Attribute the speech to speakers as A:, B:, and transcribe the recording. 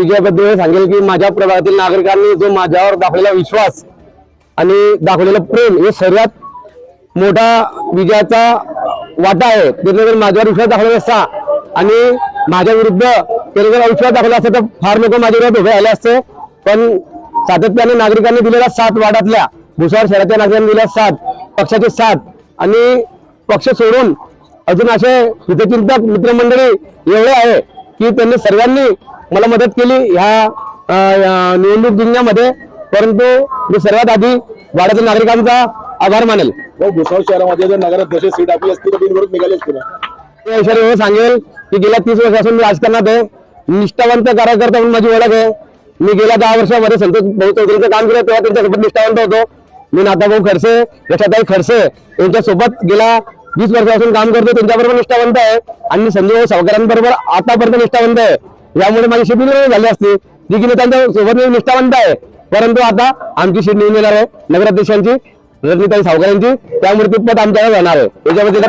A: विजयाबद्दल सांगेल की माझ्या प्रभागातील नागरिकांनी जो माझ्यावर दाखवलेला विश्वास आणि दाखवलेलं प्रेम हे सर्वात मोठा विजयाचा वाटा आहे. त्याने माझ्यावर विश्वास दाखवला असता आणि माझ्या विरुद्ध त्याने जर विश्वास दाखवला असता तर फार लोक माझ्यावर उभे राहिले असते. पण सातत्याने नागरिकांनी दिलेला साथ वाडातल्या भुसार शहराच्या नागरिकांनी दिलेला साथ पक्षाचे साथ आणि पक्ष सोडून अजून असे हितचिंतक मित्रमंडळी एवढे आहे की त्यांनी सर्वांनी मला मदत केली ह्या निवडणूक जिंकण्यामध्ये. परंतु मी सर्वात आधी वाड्यातील नागरिकांचा आभार मानेल.
B: भुसावळ शहरामध्ये जर नगराध्यक्ष सीट आपली असती तर बिनविरोध निघाली असती ना.
A: हे सांगेल की गेल्या तीस वर्षापासून मी राजकारणात आहे. निष्ठावंत कार्यकर्ता म्हणून माझी ओळख आहे. मी गेल्या दहा वर्षामध्ये संतोष भाऊ चौधरीचं काम केलं तेव्हा त्यांच्यासोबत निष्ठावंत होतो. मी नाथाभाऊ खडसे यशाताई खडसे यांच्यासोबत गेल्या वीस वर्षापासून काम करतो. त्यांच्याबरोबर निष्ठावंत आहे. आणि संजय भाऊ सावकारांबरोबर आतापर्यंत निष्ठावंत आहे. यामुळे माझी शिबिर झाली असते. जी की सोबत निष्ठावंत आहे. परंतु आता आमची शेती निवडून येणार आहे. नगराध्यक्षांची रजनीताई सावकारांची. त्यामुळे ती पद आमच्याकडे जाणार आहे. याच्यामध्ये